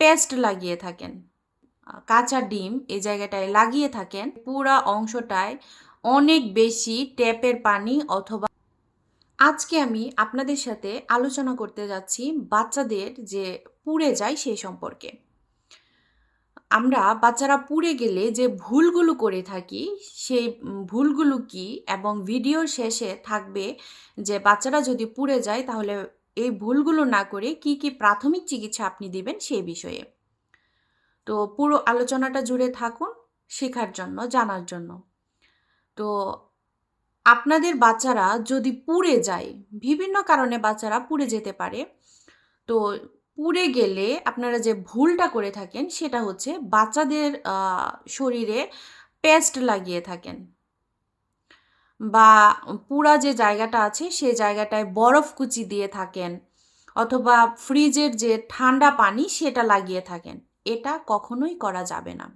Paste লাগিয়ে থাকেন। কাঁচা ডিম এই জায়গাটায় লাগিয়ে থাকেন। পুরা অংশটায় অনেক বেশি ট্যাপের পানি অথবা আজকে আমি আপনাদের সাথে আলোচনা করতে যাচ্ছি বাচ্চাদের যে পুড়ে যায় সেই সম্পর্কে। আমরা বাচ্চারা পুড়ে গেলে যে ভুলগুলো করে থাকি, সেই ভুলগুলো কি এবং ভিডিওর শেষে থাকবে যে বাচ্চারা যদি পুড়ে যায় তাহলে এই ভুলগুলো না করে কি কি প্রাথমিক চিকিৎসা আপনি দিবেন সেই বিষয়ে। তো পুরো আলোচনাটা জুড়ে থাকুন শেখার জন্য, জানার জন্য। তো আপনাদের বাচ্চারা যদি পুড়ে যায়, বিভিন্ন কারণে বাচ্চারা পুড়ে যেতে পারে। তো পুড়ে গেলে আপনারা যে ভুলটা করে থাকেন সেটা হচ্ছে বাচ্চাদের শরীরে পেস্ট লাগিয়ে থাকেন। বা পুরা যে জায়গাটা আছে সেই জায়গাটায় বরফ কুচি দিয়ে থাকেন অথবা ফ্রিজের যে ঠান্ডা পানি সেটা লাগিয়ে থাকেন। এটা কখনোই করা যাবে না।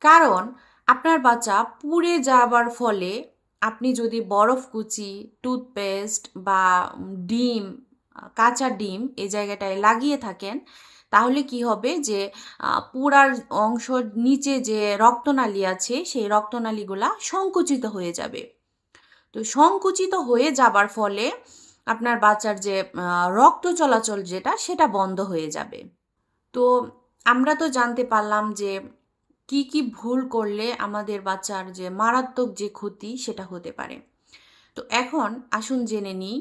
কারণ আপনার বাচ্চা পুড়ে যাবার ফলে আপনি যদি বরফ কুচি, টুথপেস্ট বা ডিম, কাঁচা ডিম এই জায়গাটায় লাগিয়ে থাকেন তাহলে কি হবে যে পুরার অংশ নিচে যে রক্তনালী আছে, সেই রক্তনালীগুলা সংকুচিত হয়ে যাবে। তো সংকুচিত হয়ে যাবার ফলে আপনার বাচ্চার যে রক্ত চলাচল যেটা, সেটা বন্ধ হয়ে যাবে। তো আমরা তো জানতে পারলাম যে, কি কি ভুল করলে আমাদের বাচ্চার যে মারাত্মক যে ক্ষতি, সেটা হতে পারে। তো এখন আসুন জেনে নিই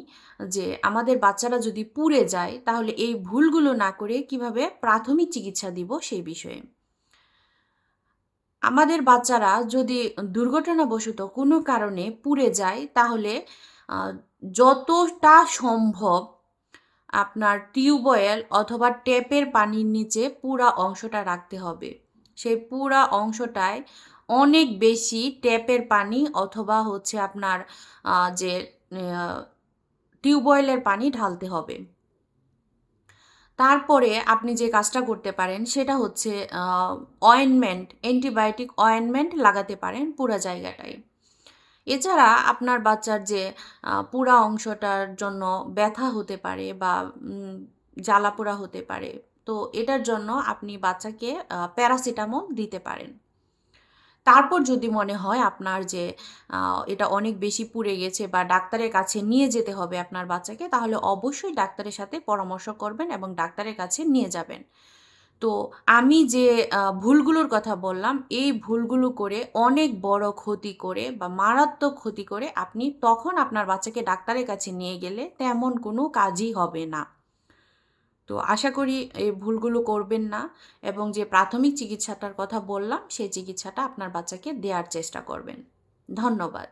যে আমাদের বাচ্চারা যদি পুড়ে যায়, তাহলে এই ভুলগুলো না করে কীভাবে প্রাথমিক চিকিৎসা দিব সেই বিষয়ে? আমাদের বাচ্চারা যদি দুর্ঘটনাবশত কোনো কারণে পুড়ে যায়, তাহলে যতটা সম্ভব আপনার টিউবওয়েল অথবা ট্যাপের পানির নিচে পুরা অংশটা রাখতে হবে। সেই পুরা অংশটায় অনেক বেশি ট্যাপের পানি অথবা হচ্ছে আপনার যে টিউবওয়েলের পানি ঢালতে হবে। তারপরে আপনি যে কাজটা করতে পারেন সেটা হচ্ছে অয়েনমেন্ট অ্যান্টিবায়োটিক অয়েনমেন্ট লাগাতে পারেন পুরা জায়গাটায়। এছাড়া আপনার বাচ্চার যে পুরা অংশটার জন্য ব্যথা হতে পারে বা জ্বালাপোড়া হতে পারে। তো এটার জন্য আপনি বাচ্চাকে প্যারাসিটামল দিতে পারেন। তারপর যদি মনে হয় আপনার যে এটা অনেক বেশি পুড়ে গেছে বা ডাক্তারের কাছে নিয়ে যেতে হবে আপনার বাচ্চাকে, তাহলে অবশ্যই ডাক্তারের সাথে পরামর্শ করবেন এবং ডাক্তারের কাছে নিয়ে যাবেন। তো আমি যে ভুলগুলোর কথা বললাম, এই ভুলগুলো করে, অনেক বড় ক্ষতি করে বা মারাত্মক ক্ষতি করে আপনি তখন আপনার বাচ্চাকে ডাক্তারের কাছে নিয়ে গেলে তেমন কোনো কাজই হবে না। তো আশা করি এই ভুলগুলো করবেন না এবং যে প্রাথমিক চিকিৎসাটার কথা বললাম, সেই চিকিৎসাটা আপনার বাচ্চাকে দেওয়ার চেষ্টা করবেন। ধন্যবাদ।